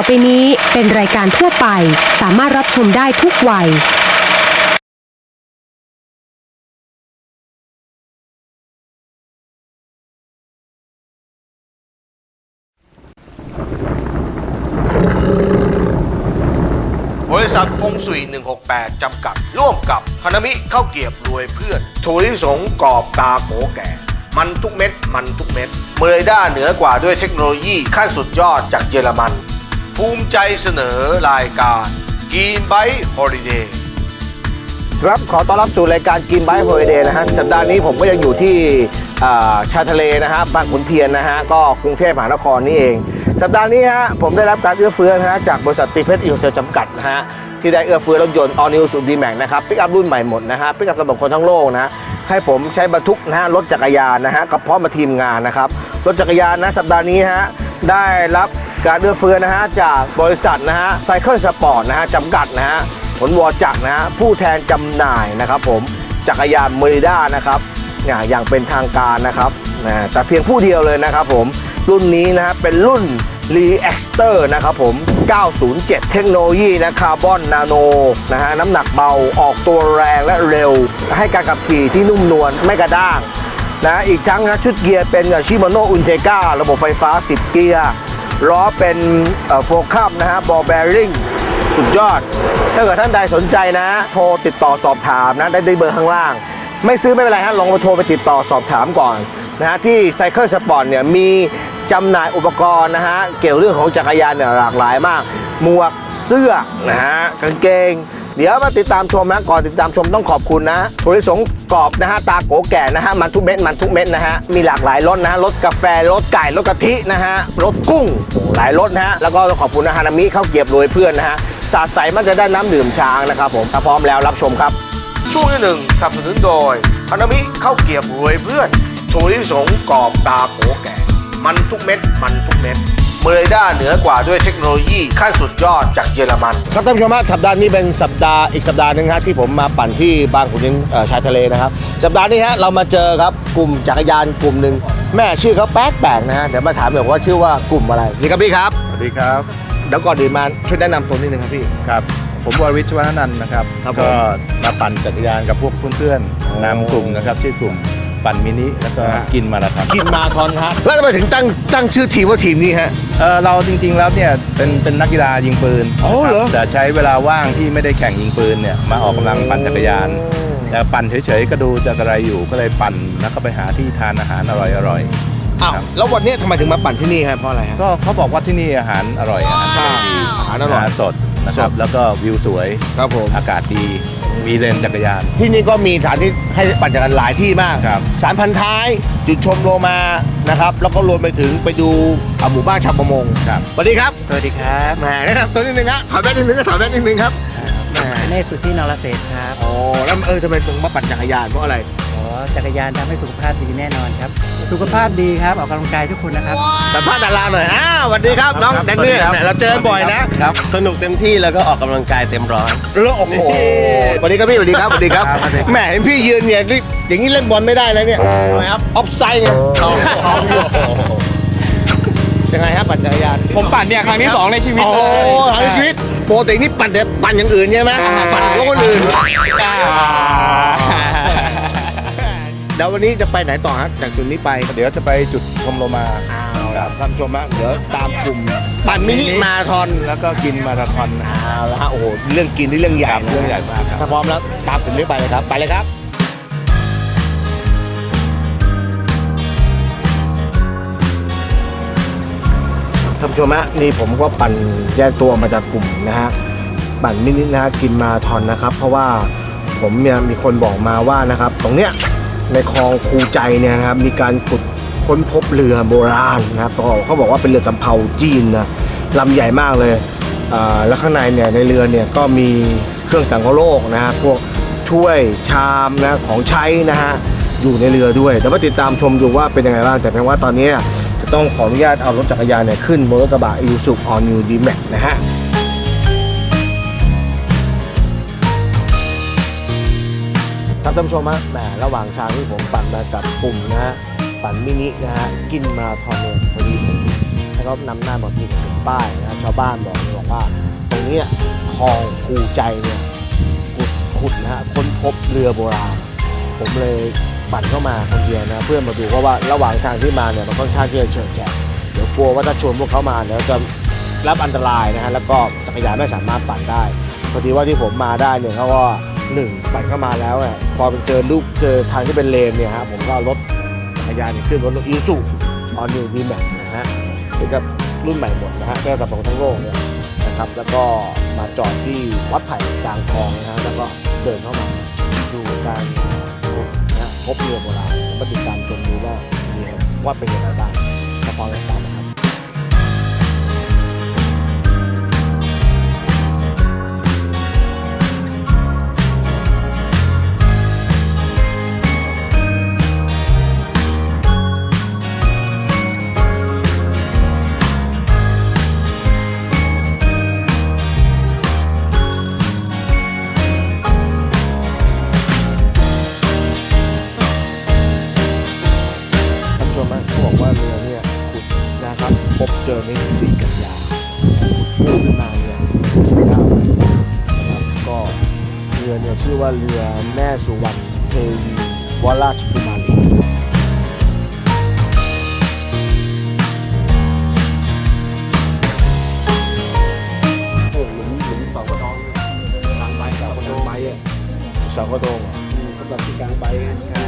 อไปนี้เป็นรายการทั่วไป สามารถรับชมได้ทุกวัยบริษัทฟงสุย168 จำกัด ร่วมกับคานมิข้าวเกียบรวยเพื่อนถั่วลิสงกรอบตาโกแก่ มันทุกเม็ด มันทุกเม็ด เมยด้าเหนือกว่าด้วยเทคโนโลยีขั้นสุดยอดจากเยอรมัน ภูมิใจเสนอรายการกีนไบฮอลิเดย์ครับขอต้อนรับสู่รายการกินไบท์โฮลิเดย์นะฮะสัปดาห์นี้ผมก็ยังอยู่ที่ชายทะเลนะฮะบางขุนเทียนนะฮะก็กรุงเทพมหานครนี่เอง สัปดาห์นี้ฮะผมได้รับการเอื้อเฟื้อนะฮะจากบริษัทตีเพชรอินเตอร์จำกัดนะฮะที่ได้เอื้อเฟื้อรถยนต์ All New สุดดีแม็กนะครับปิกอัพรุ่นใหม่หมดนะฮะปิกอัพสำหรับคนทั้งโลกนะฮะให้ผมใช้บรรทุกนะฮะรถจักรยานนะฮะกับพร้อมมาทีมงานนะครับรถจักรยานนะสัปดาห์นี้ฮะได้รับ การเอื้อเฟื้อนะฮะจากบริษัทนะฮะไซเคิลสปอร์ตนะฮะจำกัดนะฮะผลวอจักรนะฮะผู้แทนจำหน่ายนะครับผมจักรยานเมริด้านะครับเนี่ยอย่างเป็นทางการนะครับนะแต่เพียงผู้เดียวเลยนะครับผมรุ่นนี้นะฮะเป็นรุ่น r e a c t o r นะครับผม 907 เทคโนโลยีนะคาร์บอนนาโนนะฮะน้ำหนักเบาออกตัวแรงและเร็ว ให้การขับขี่ที่นุ่มนวลไม่กระด้างนะอีกทั้งนะชุดเกียร์เป็นชิโมโนอุนเทก a ระบบไฟฟ้า 10 เกียร์ ล้อเป็นโฟกัสนะฮะบอลแบริ่งสุดยอด ถ้าเกิดท่านใดสนใจนะ โทรติดต่อสอบถามนะ ได้ด้เบอร์ข้างล่าง ไม่ซื้อไม่เป็นไรฮะลองมาโทรไปติดต่อสอบถามก่อนนะฮะที่ไซเคิลสปอร์ตเนี่ยมีจำหน่ายอุปกรณ์นะฮะเกี่ยวเรื่องของจักรยานเนี่ยหลากหลายมาก หมวกเสื้อนะฮะกางเกง เดี๋ยวมาติดตามชมนะก่อนติดตามชมต้องขอบคุณนะถั่วลิสงกรอบนะฮะตาโกแก่นะฮะมันทุกเม็ดมันทุกเม็ดนะฮะมีหลากหลายรสนะฮะรสกาแฟรสไก่รสกะทินะฮะรสกุ้งหลายรสนะฮะแล้วก็ขอบคุณนะฮานามิข้าวเกียบรวยเพื่อนนะฮะสาดใสมันจะได้น้ำดื่มช้างนะครับผมถ้าพร้อมแล้วรับชมครับ ช่วงที่หนึ่งสนับสนุนโดยคานามิข้าวเกียบรวยเพื่อนถั่วลิสงกรอบตาโกแก่ มันทุกเม็ดมันทุกเม็ด เมยด้าเหนือกว่าด้วยเทคโนโลยีขั้นสุดยอดจากเยอรมัน ครับท่านผู้ชมฮะสัปดาห์นี้เป็นสัปดาห์อีกสัปดาห์หนึ่งฮะที่ผมมาปั่นที่บางขุนเทียนเอ่อชายทะเลนะครับสัปดาห์นี้ฮะเรามาเจอครับกลุ่มจักรยานกลุ่มหนึ่งแม่ชื่อเขาแปลกๆนะฮะเดี๋ยวมาถามหน่อยว่าชื่อว่ากลุ่มอะไรนี่ครับพี่ครับสวัสดีครับเดี๋ยวก่อนอื่นมาช่วยแนะนำตัวนิดนึงครับพี่ ครับผมวรวิชวัฒนันท์นะครับ ครับผมก็มาปั่นจักรยานกับพวกเพื่อนโอ้ๆนำกลุ่มนะครับชื่อกลุ่ม ปั่นมินิแล้วก็ฮะกินมาราธอนกินมาทอนฮะแล้วทำไมถึงตั้งตั้งชื่อทีมว่าทีมนี้ฮะ เออเราจริงๆแล้วเนี่ยเป็นเป็นนักกีฬายิงปืนอ๋อเหรอนะคบแต่ใช้เวลาว่างที่ไม่ได้แข่งยิงปืนเนี่ยมาออกกำลังปั่นจักรยาน แต่ปั่นเฉยๆก็ดูจะกระไรอยู่ก็เลยปั่นแล้วก็ไปหาที่ทานอาหารอร่อยอ้าวครับแล้ววันนี้ทำไมถึงมาปั่นที่นี่ฮะเพราะอะไรฮะๆก็เขาบอกว่าที่นี่อาหารอร่อยอาหารใช่อาหารอร่อยสด นะครับสดแล้วก็วิวสวยครับผมอากาศดีมีเลนจักรยาน ที่นี่ก็มีสถานที่ให้ปั่นจักรยานหลายที่มากครับสารพันท้ายจุดชมโลมานะครับแล้วก็รวมไปถึงไปดูอ่าหมู่บ้านชาวประมงครับสวัสดีครับสวัสดีครับแหมแนะนำตัวนิดนึงฮะถอยแว่นนิดนึงก็ถอยแว่นนิดนึงครับแหมเนศสุทธินรเศรษฐ์ครับโอ้แล้วเออทำไมถึงมาปั่นจักรยานเพราะอะไรอ๋อ จักรยานทำให้สุขภาพดีแน่นอนครับ สุขภาพดีครับออกกำลังกายทุกคนนะครับ สัมภาษณ์ดาราหน่อยอ้าวสวัสดีครับน้องครับแดนนี่สวัสดีครับแหมเราเจอบ่อยนะครับสนุกเต็มที่แล้วก็ออกกำลังกายเต็มร้อยแล้วโอ้โหสวัสดีครับพี่สวัสดีครับสวัสดีครับครับสวัสดีครับแหมเห็นพี่ยืนเนี่ยนี่อย่างนี้เล่นบอลไม่ได้นะเนี่ยทำไมครับออฟไซด์ไงยังไงครับปั่นจักรยานผมปั่นเนี่ยครั้งที่สองในชีวิตโอ้เลยทางชีวิตปกตินี่ปั่นแต่ปั่นอย่างอื่นใช่ไหมปั่นรถคนอื่น เดี๋ยววันนี้จะไปไหนต่อฮะจากจุดนี้ไปเดี๋ยวจะไปจุดชมโลมาอ้าวครับท่านผู้ชมฮะเดี๋ยวตามกลุ่มปั่นมินิมาราธอนแล้วก็กินมาราธอนนะอ้าวแล้วฮะโอ้โหเรื่องกินนี่เรื่องใหญ่ครับเรื่องใหญ่มากครับถ้าพร้อมแล้วตามกลุ่มนี้ไปเลยครับไปเลยครับท่านผู้ชมฮะนี่ผมก็ปั่นแยกตัวมาจากกลุ่มนะฮะปั่นมินินะฮะกินมาราธอนนะครับ เพราะว่าผมเนี่ยมีคนบอกมาว่านะครับ ตรงเนี้ย ในคลองคูใจเนี่ยนะครับ มีการขุดค้นพบเรือโบราณนะครับเขาเขาบอกว่าเป็นเรือสำเภาจีนนะลำใหญ่มากเลยแล้วข้างในเนี่ยในเรือเนี่ยก็มีเครื่องสังคโลกนะฮะพวกถ้วยชามนะของใช้นะฮะอยู่ในเรือด้วยเดี๋ยวมาติดตามชมดูว่าเป็นยังไงบ้างแต่เพียงว่าตอนนี้จะต้องขออนุญาตเอารถจักรยานเนี่ยขึ้นบนรถกระบะอีซูออนิวดีแม็กนะฮะ ครับท่านผู้ชมฮะแหมระหว่างทางที่ผมปั่นมากับกลุ่มนะฮะปั่นมินินะฮะกินมาราธอนเลยพอดีผมให้เขาก็นำหน้ามาพิมพ์ถึงป้ายนะชาวบ้านบอกเลยบอกว่าตรงนี้คลองคูใจเนี่ยขุดขุดนะฮะค้นพบเรือโบราณผมเลยปั่นเข้ามาคนเดียวนะ เพื่อมาดูเพราะว่าระหว่างทางที่มาเนี่ยมันค่อนข้างที่จะเฉิดแฉะเดี๋ยวกลัวว่าถ้าชวนพวกเขามาเดี๋ยวจะรับอันตรายนะฮะแล้วก็จักรยานไม่สามารถปั่นได้พอดีว่าที่ผมมาได้เนี่ยเขาว่า หนึ่งปั่นเข้ามาแล้วเนี่ยพอเป็นเจอลูกเจอทางที่เป็นเลนเนี่ยฮะผมก็เอารถจักรยานเนี่ยขึ้นรถอีสุออนนิวดีแม็กนะฮะเป็นกับรุ่นใหม่หมดนะฮะแก้วกับของทั้งโลกเนี่ยนะครับแล้วก็มาจอดที่วัดไผ่กลางคลองนะฮะแล้วก็เดินเข้ามาดูการนะพบเรือโบราณแล้วมาติดตามชมดูว่าเรือว่าเป็นยังไงบ้างถ้าพร้อมแล้วตามนะครับท่าน จอในสี่กันยาขุดขึ้นมาเนี่ยสิบเก้านะครับก็เรือเนี่ยชื่อว่าเรือแม่สุวรรณเทวีวราชกุมารีโอ้หลุมหลุมเสากระดองกลางใบเสากระดองใบอะเสากระดองสำหรับที่กลางใบใช่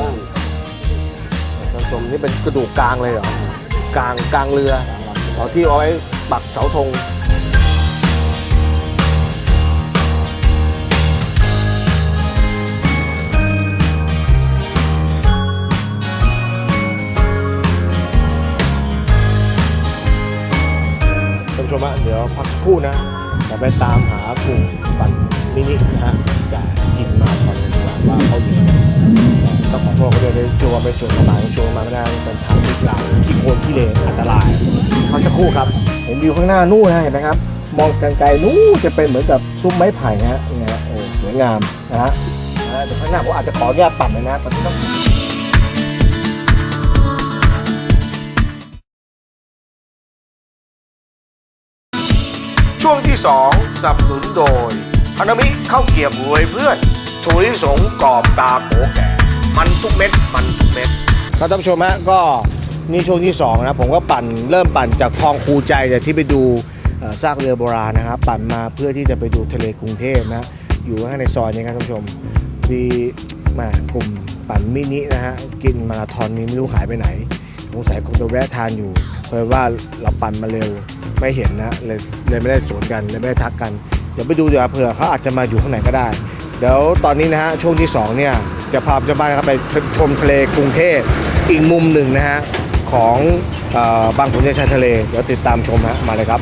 ล่างท่านผู้ชมนี่เป็นกระดูกกลางเลยเหรอ กลางกลางเรือเอาที่เอาไว้ปักเสาธงท่านผู้ชมฮะเดี๋ยวพักสักครู่นะเดี๋ยวไปตามหากลุ่มปั่นมินินะฮะจากยิมมาทอนกันดีกว่าเขาอยู่ที่ไหน ต้องขอโทษเขาด้วยที่ชัวร์ไปชวนเข้ามาชวนเข้ามาไม่ได้เป็นทางที่กลางที่โคนที่เลนอันตรายพักสักครู่ครับเห็นวิวข้างหน้านู่นนะเห็นไหมครับ มองไกลๆนู่นจะเป็นเหมือนกับซุ้มไม้ไผ่นะฮะนี่ฮะโอ้สวยงามนะฮะเดี๋ยวข้างหน้าผมอาจจะขอแยกปั่นเลยนะตอนนี้ต้องช่วงที่ 2 สับสนุนโดยฮานามิข้าวเกียบรวยเพื่อนถั่วลิสงกรอบตาโขแก่ มันทุกเม็ดมันทุกเม็ดครับท่านผู้ชมฮะก็นี่ช่วงที่2นะผมก็ปั่นเริ่มปั่นจากคลองคูใจแต่ที่ไปดูซากเรือโบราณนะครับปั่นมาเพื่อที่จะไปดูทะเลกรุงเทพนะอยู่ข้างในซอยนี้ครับท่านผู้ชมดีมากลุ่มปั่นมินินะฮะกินมาราธอนนี้ไม่รู้หายไปไหนสงสัยคงจะแวะทานอยู่ เพราะว่าเราปั่นมาเร็วไม่เห็นนะเลยเลยไม่ได้สวนกันเลยไม่ได้ทักกันเดี๋ยวไปดูเดี๋ยวาเผื่อเขาอาจจะมาอยู่ข้างในก็ได้ เดี๋ยวตอนนี้นะฮะช่วงที่สองเนี่ย จะพาเจ้าบ้านนะครับไปชมทะเลกรุงเทพอีกมุมหนึ่งนะฮะของอบางขุนเทียนชายทะเลเดี๋ยวติดตามชมฮะมาเลยครับ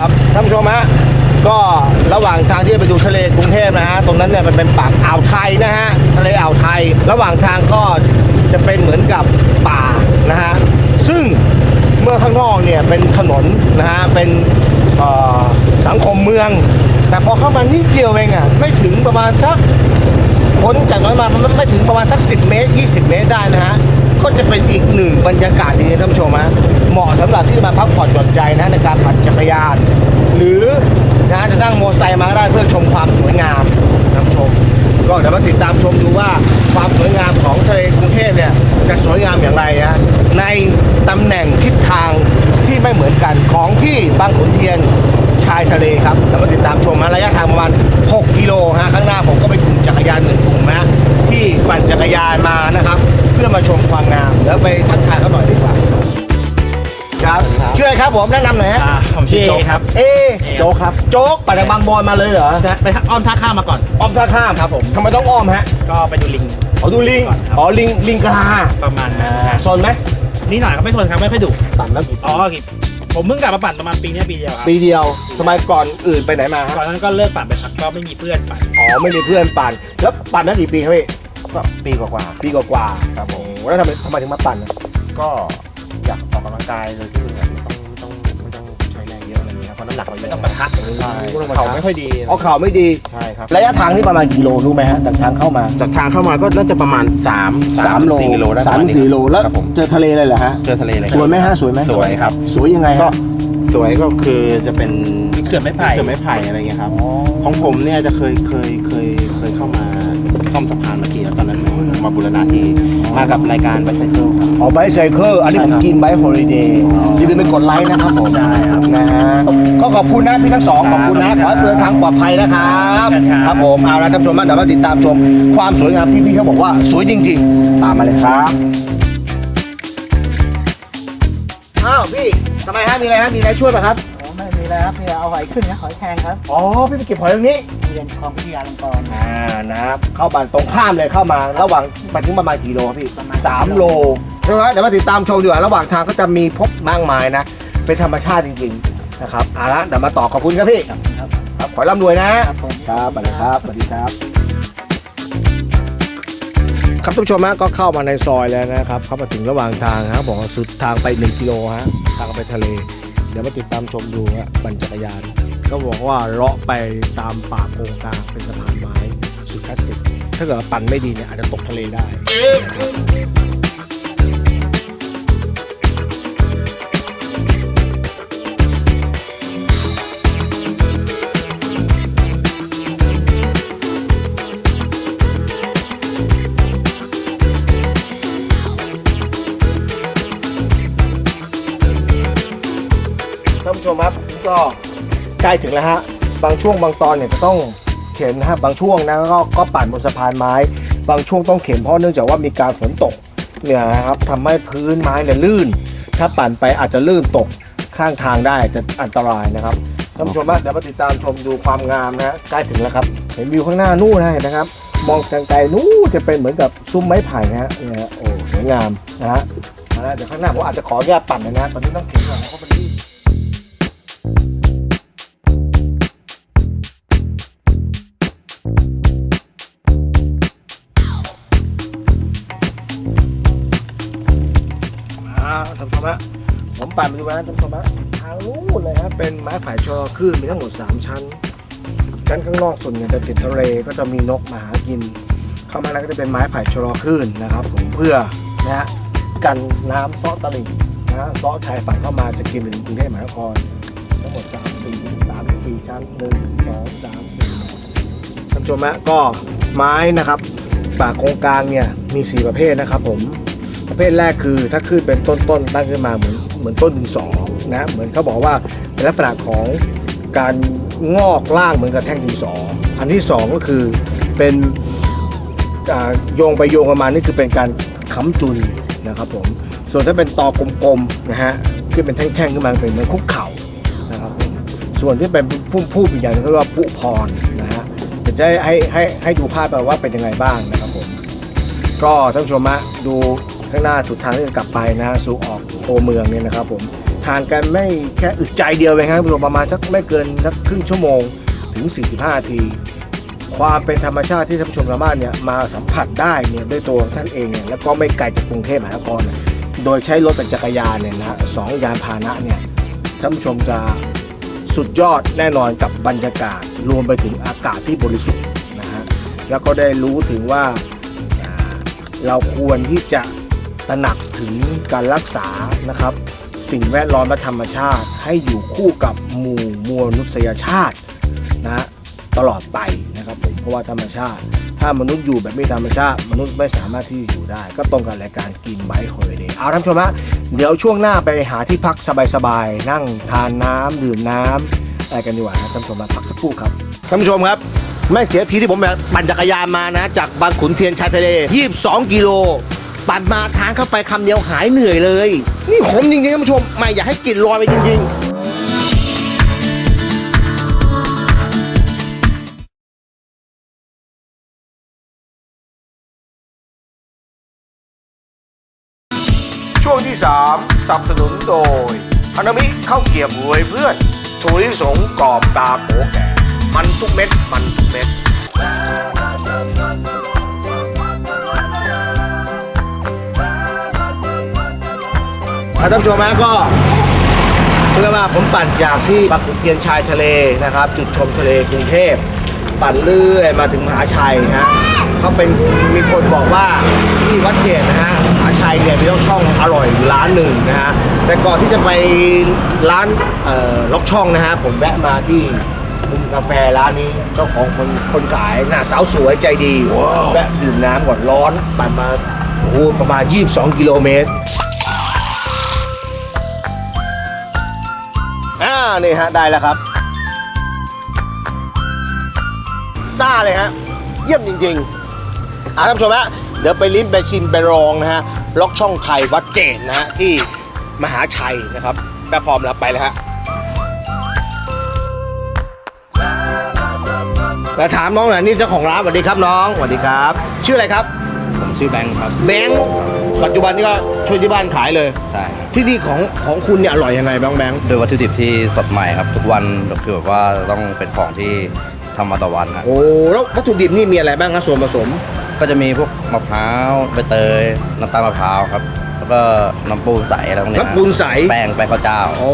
ครับท่านผู้ชมฮะก็ระหว่างทางที่ไปดูทะเลกรุงเทพนะฮะตรงนั้นเนี่ยมันเป็นปากอ่าวไทยนะฮะทะเลอ่าวไทย ระหว่างทางก็ จะเป็นเหมือนกับป่านะฮะซึ่งเมื่อข้างนอกเนี่ยเป็นถนนนะฮะเป็นสังคมเมือง แต่พอเข้ามานิดเดียวเองอะไม่ถึงประมาณสักพ้นจากนั้นมามันไม่ถึงประมาณสัก 10 เมตร 20 เมตรได้นะฮะก็จะเป็นอีกหนึ่งบรรยากาศดีท่านผู้ชมฮะเหมาะสำหรับที่จะมาพักผ่อนหย่อนใจนะในการปั่นจักรยาน หรือนะจะนั่งมอเตอร์ไซค์มาได้เพื่อชมความสวยงามท่านผู้ชม ก็เดี๋ยวมาติดตามชมดูว่า ความสวยงามของทะเลกรุงเทพเนี่ยจะสวยงามอย่างไรฮะในตำแหน่งทิศทางที่ไม่เหมือนกันของที่บางขุนเทียนชายทะเลครับแล้วมาติดตามชมนะระยะทางประมาณ 6 กิโลฮะข้างหน้าผมก็ไปกลุ่มจักรยานหนึ่งกลุ่มนะที่ปั่นจักรยานมานะครับ เพื่อมาชมความงามแล้วไปทักทายเขาหน่อยดีกว่าครับ ชื่ออะไรครับผมแนะนำหน่อยฮะอ่าผมชื่อเอครับ เอโจ๊กครับ โจ๊กปั่นจากบางบอนมาเลยเหรอไปอ้อมท่าข้ามมาก่อน อ้อมท่าข้ามครับผม ทำไมต้องอ้อมฮะก็ไปดูลิง อ๋อดูลิงก่อนครับ อ๋อลิงลิงกะลาประมาณนั้นครับโซนไหมนี่หน่อยก็ไม่ทนครับไม่ค่อยดุปั่นแล้วกี่อ๋อกี่ผมเพิ่งกลับมาปั่นประมาณปีเนี้ยปีเดียวครับปีเดียวทำไมก่อนอื่นไปไหนมาฮะก่อนนั้นก็เลิกปั่นไปครับก็ไม่มีเพื่อนปั่นอ๋อไม่มีเพื่อนปั่น แล้วปั่นมากี่ปีครับพี่ก็ปีกว่าปีกว่าๆครับผมแล้วทำไมทำไมถึงมาปั่นอะๆก็อยากออกกำลังกายโดยที่แบบไม่ต้องไม่ต้องไม่ต้องใช้แรงเยอะหลักมันไม่ต้องปะทะเขาไม่ค่อยดีอ๋อข่าวไม่ดี ใช่ครับระยะทางนี่ประมาณกี่โลรู้ไหมฮะจากทางเข้ามา จากทางเข้ามาก็น่าจะประมาณ3สามโล4กิโลได้สามถึงสี่โลแล้วครับผมเจอทะเลเลยเหรอฮะเจอทะเลเลยสวยไหมฮะสวยไหมสวยครับ สวยยังไงก็ฮะสวยก็คือจะเป็นมีเกิดไม่ไผ่เกิดไม้ไผ่อะไรเงี้ยครับของผมเนี่ยจะเคยเคยเคยเคยเข้ามาซ่อมสะพานเมื่อกี้แล้วตอนนั้นมาบูรณะที่มากับรายการไบไซเคิลครับออกไบไซเคิลอันนี้ผมกินไบโฮลิเดย์อย่าลืมไป กดไลค์นะครับผมได้ครับนะฮะก็ขอบคุณนะพี่ทั้งสองขอบคุณนะขอให้เดินทางปลอดภัยนะครับครับผมเอาละท่านผู้ชมนะเดี๋ยวมาติดตามชมความสวยงามที่พี่เขาบอกว่าสวยจริง ๆ ตามมาเลยครับอ้าวพี่ทำไมฮะมีอะไรฮะมีอะไรช่วยป่ะครับ ไม่มีแล้วครับพี่เอาหอยขึ้นนะหอยแครงครับอ๋อพี่ไปเก็บหอยตรงนี้เรียนคลองพิทยาลงกรณ์ อ่านะครับเข้าบ้านตรงข้ามเลยเข้ามาระหว่างไปถึงประมาณกี่โลครับพี่ประมาณ สามโลใช่ไหมเดี๋ยวมาติดตามชมดีกว่าระหว่างทางก็จะมีพบมากมายนะ เป็นธรรมชาติจริงๆนะครับเอาละเดี๋ยวมาต่อขอบคุณครับพี่ครับครับขอให้ร่ำรวยนะ ครับผม ครับสวัสดีครับ สวัสดีครับ ครับท่านผู้ชมฮะก็เข้ามาในซอยแล้วนะครับ เข้ามาถึงระหว่างทางครับบอกว่าสุดทางไป 1 กิโลฮะ ทางไปทะเล เดี๋ยวมาติดตามชมดูฮะปั่นจักรยาน ก็บอกว่าเลาะไปตามป่าโกงกลางเป็นสะพานไม้สุดคลาสสิกถ้าเกิดปั่นไม่ดีเนี่ยอาจจะตกทะเลได้ ท่านผู้ชมครับก็ใกล้ถึงแล้วฮะบางช่วงบางตอนเนี่ยจะต้องเข็นนะฮะบางช่วงนะก็ก็ปั่นบนสะพานไม้ บางช่วงต้องเข็นเพราะเนื่องจากว่ามีการฝนตกเนี่ยนะครับทำให้พื้นไม้เนี่ยลื่น ถ้าปั่นไปอาจจะลื่นตกข้างทางได้จะอันตรายนะครับท่านผู้ชมฮะเดี๋ยวมาติดตามชมดูความงามนะฮะใกล้ถึงแล้วครับเห็นวิวข้างหน้านู่นนะเห็นนะครับ มองไกลๆนู่นจะเป็นเหมือนกับซุ้มไม้ไผ่นะฮะเนี่ยโอ้สวยงามนะฮะเดี๋ยวข้างหน้าผมอาจจะขออนุญาตปั่นหนะนะตอนนี้ต้องเข็นก่อนนะเพรา ท่านผู้ชมฮะผมปั่นไปดูนะท่านผู้ชมฮะทางนู้นเลยฮะเป็นไม้ไผ่ชอคลื่นมีทั้งหมด3ชั้นชั้นข้างนอกส่วนใหญ่จะติดทะเลก็จะมีนกมาหากิน เข้ามาแล้วก็จะเป็นไม้ไผ่ชะลอคลื่นนะครับ ผมเพื่อนะฮะกันน้ำซาะตลิ่งนะฮะซาะชายฝั่งเข้ามาจะกินถึงกรุงเทพมหานครทั้งหมด3 4 3 4ชั้น1 2 3 4ท่านผู้ชมฮะก็ไม้นะครับป่าโครงกลางเนี่ยมี 4 ประเภทนะครับผม เภทแรกคือ ถ้าขึ้นเป็นต้นต้นๆตั้งขึ้นมาเหมือนเหมือนต้นดินสอนะเหมือนเขาบอกว่าเป็นลักษณะของการงอกล่างเหมือนกับแท่งดินสออันที่สองก็คือเป็นโยงไปโยงกันมานี่คือเป็นการค้ำจุนนะครับผมส่วนถ้าเป็นตอกลมๆนะฮะที่เป็นแท่งๆขึ้นมาเป็นเหมือนคุกเข่านะครับผมส่วนที่เป็นพุ่มพูอีกอย่างหนึงก็เรียกว่าปุพรนะฮะเดี๋ยวจะให้ให้ให้ดูภาพไปว่าเป็นยังไงบ้างนะครับผมก็ท่านผู้ชมะดู ข้างหน้าสุดทางที่จะกลับไปนะสู่ออกตัวเมืองเนี่ยนะครับผมห่างกันไม่แค่อึดใจเดียวเองครับผมประมาณสักไม่เกินสักครึ่งชั่วโมงถึง 45นาทีความเป็นธรรมชาติที่ท่านผู้ชมสามารถเนี่ยมาสัมผัสได้เนี่ยด้วยตัวท่านเองเนี่ยแล้วก็ไม่ไกลจากกรุงเทพมหานคร โดยใช้รถเป็นจักรยานเนี่ยนะสองยานพาหนะเนี่ยท่านผู้ชมจะสุดยอดแน่นอนกับบรรยากาศ รวมไปถึงอากาศที่บริสุทธิ์นะฮะแล้วก็ได้รู้ถึงว่าเราควรที่จะ ตระหนักถึงการรักษานะครับ สิ่งแวดล้อมและธรรมชาติให้อยู่คู่กับหมู่มวลมนุษยชาตินะตลอดไปนะครับผมเพราะว่าธรรมชาติ ถ้ามนุษย์อยู่แบบไม่ธรรมชาติ มนุษย์ไม่สามารถที่จะอยู่ได้ ก็ตรงกับรายการกินไบค์ฮอลิเดย์เอาท่านผู้ชมฮะเดี๋ยวช่วงหน้าไปหาที่พักสบายๆนั่งทานน้ำดื่มน้ำอะไรกันดีกว่านะท่านผู้ชมมาพักสักครู่ครับท่านผู้ชมครับไม่เสียทีที่ผมแบบปั่นจักรยานมานะ จากบางขุนเทียนชายทะเล 22 กิโล ปั่นมาทางเข้าไปคำเดียวหายเหนื่อยเลย นี่ขมจริงๆท่านผู้ชมไม่อยากให้กลิ่นลอยไปจริงๆช่วงที่ 3สนับสนุนโดยฮานามิข้าวเกียบรวยเพื่อนถั่วลิสงกรอบตาโขแก่ มันทุกเม็ด มันทุกเม็ด ท่านผู้ชมฮะก็เมื่อว่าผมปั่นจากที่บางขุนเทียนชายทะเลนะครับ จุดชมทะเลกรุงเทพปั่นเรื่อยมาถึงมหาชัยนะฮะเขาเป็นมีคนบอกว่าที่วัดเจดนะฮะมหาชัยเนี่ยมีล็อกช่องอร่อยอยู่ร้านหนึ่งนะฮะแต่ก่อนที่จะไปร้านเอ่อล็อกช่องนะฮะผมแวะมาที่มุมกาแฟร้านนี้เจ้าของคนคนขายหน้าสาวสวยใจดีแวะดื่มน้ำก่อนร้อนปั่นมาโอ้โหประมาณ 22 กิโลเมตร นี่ฮะได้แล้วครับซ่าเลยฮะเยี่ยมจริงๆอ่าท่านผู้ชมฮะเดี๋ยวไปลิ้มไปชิมไปลองนะฮะล็อกช่องไข่วัดเจดนะฮะที่มหาชัยนะครับถ้าพร้อมแล้วไปเลยฮะแล้วถามน้องหน่อยนี่เจ้าของร้านสวัสดีครับน้องสวัสดีครับ ชื่ออะไรครับ ผมชื่อแบงค์ครับแบงค์ ปัจจุบันนี้ก็ช่วยที่บ้านขายเลย ใช่ที่นี่ของของคุณเนี่ยอร่อยยังไงบ้างแบงค์ด้วยวัตถุดิบที่สดใหม่ครับ ทุกวันคือแบบว่าต้องเป็นของที่ทำมาต่อวันครับโอ้แล้ววัตถุดิบนี่มีอะไรบ้างครับส่วนผสม ก็จะมีพวกมะพร้าวใบเตยน้ำตาลมะพร้าวครับ แล้วก็น้ำปูนใสอะไรพวกเนี้ยน้ำปูนใส แป้งแป้งข้าวเจ้า อ๋อ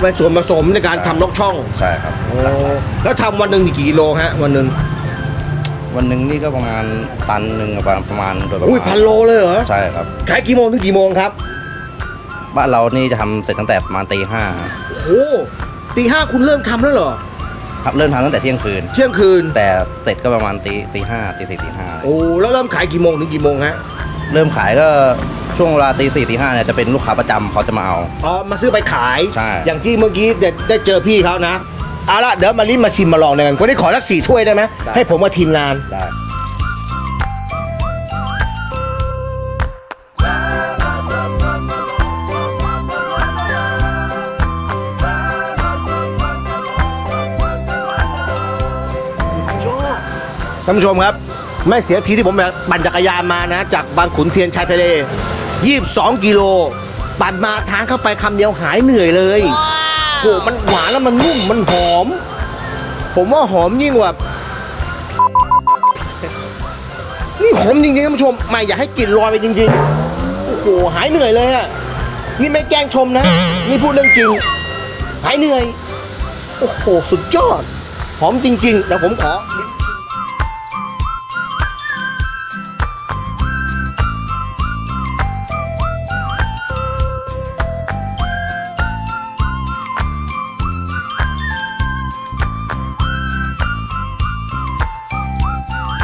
เป็นส่วนผสมในการทำล็อกช่องใช่ครับ โอ้แล้วทำวันหนึ่งกี่กิโลฮะวันหนึ่ง วันหนึ่งนี่ก็ประมาณตันหนึ่งประมาณประมาณโดยประอุ้ยมาพัณนโลเลยเหรอใช่ครับ ขายกี่โมงถึงกี่โมงครับบ้านเรานี่จะทำเสร็จตั้งแต่ประมาณตีห้าโอ้โหตีห้าคุณเริ่มทำแล้วเหรอครับเริ่มทำตั้งแต่เที่ยงคืน เที่ยงคืน แต่เสร็จก็ประมาณตีตีห้าตีสี่ตีห้าโอ้แล้วเริ่มขายกี่โมงถึงกี่โมงฮะเริ่มขายก็ช่วงเวลาตีสี่ตีห้าเนี่ยจะเป็นลูกค้าประจำเขาจะมาเอา อ๋อมาซื้อไปขาย ใช่ อย่างที่เมื่อกี้ได้ได้เจอพี่เขานะ เอาละเดี๋ยวมาลิ้มมาชิมมาลองกันคนที่ขอสักสี่ถ้วยได้ไหมให้ผมมาทีมงาน ได้ท่านผู้ชมครับ ไม่เสียทีที่ผมแบบปั่นจักรยานมานะ จากบางขุนเทียนชายทะเล 22 กิโล ปั่นมาทางเข้าไปคำเดียวหายเหนื่อยเลย โอ้มันหวานแล้วมันนุ่มมันหอม ผมว่าหอมยิ่งกว่านี่หอมจริงๆท่านผู้ชมไม่อยากให้กลิ่นลอยไปจริงๆโอ้โหหายเหนื่อยเลยอะนี่ไม่แกล้งชมนะ นี่พูดเรื่องจริง หายเหนื่อย โอ้โห สุดยอด หอมจริงๆเดี๋ยวผมขอ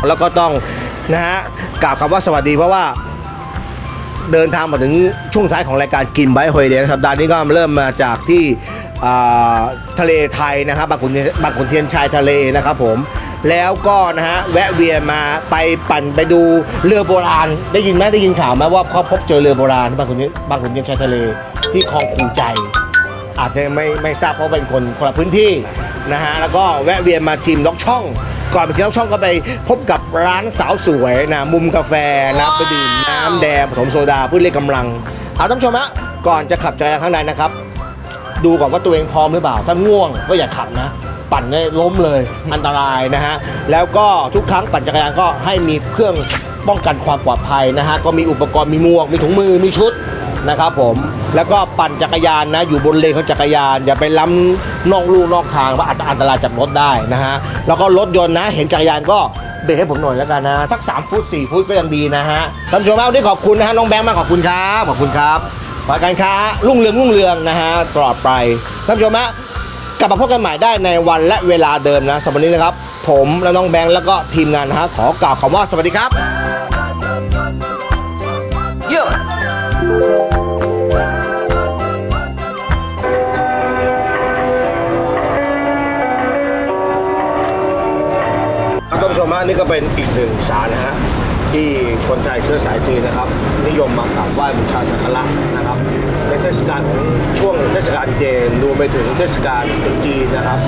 แล้วก็ต้องนะฮะกล่าวคำว่าสวัสดีเพราะว่าเดินทางมาถึงช่วงท้ายของรายการกินไบท์ฮอยเดย์สัปดาห์นี้ก็เริ่มมาจากที่ทะเลไทยนะครับบางขุนเทียนบางขุนเทียนชายทะเลนะครับผมแล้วก็นะฮะแวะเวียนมาไปปั่นไปดูเรือโบราณ ได้ยินไหมได้ยินข่าวไหมว่าเขาพบเจอเรือโบราณที่บางขุนเทียนบางขุนเทียนชายทะเลที่คลองคูใจ อาจจะไม่ไม่ทราบเพราะเป็นคนคนละพื้นที่นะฮะแล้วก็แวะเวียนมาชิมล็อกช่อง ก่อนไปชิมล็อกช่องก็ไปพบกับร้านสาวสวยนะมุมกาแฟนะไปดื่มน้ำแดงผสมโซดาเพื่อเรียกกำลังเอาท่านผู้ชมฮะก่อนจะขับจักรยานข้างในนะครับ ดูก่อนว่าตัวเองพร้อมหรือเปล่า ถ้าง่วงก็อย่าขับนะ ปั่นได้ล้มเลยอันตรายนะฮะแล้วก็ทุกครั้งปั่นจักรยานก็ให้มีเครื่องป้องกันความปลอดภัยนะฮะก็มีอุปกรณ์มีหมวกมีถุงมือมีชุด นะครับผมแล้วก็ปั่นจักรยานนะอยู่บนเลนของจักรยาน อย่าไปล้ำนอกลู่นอกทางว่าอาจจะอันตรายจากรถได้นะฮะแล้วก็รถยนต์นะ เห็นจักรยานก็เบรกให้ผมหน่อยแล้วกันนะสัก3ฟุต4ฟุตก็ยังดีนะฮะท่านผู้ชมครับวันนี้ขอบคุณนะฮะน้องแบงค์มากขอบคุณครับขอบคุณครับฝายการค้ารุ่งเรืองรุ่งเรืองนะฮะตลอดไปท่านผู้ชมฮะกลับมาพบกันใหม่ได้ในวันและเวลาเดิมนะสำหรับวันนี้นะครับ ผมและน้องแบงค์แล้วก็ทีมงานนะฮะขอกล่าวคำว่าสวัสดีครับเนี่ก็เป็นอีกหนึ่งศาลนะฮะที่คนไทยเชื้อสายจีนนะครับ นิยมมากราบไหว้บูชาสักการะนะครับ ในเทศกาลของช่วงเทศกาลเจนรวมไปถึงเทศกาลตรุษจีนนะครับ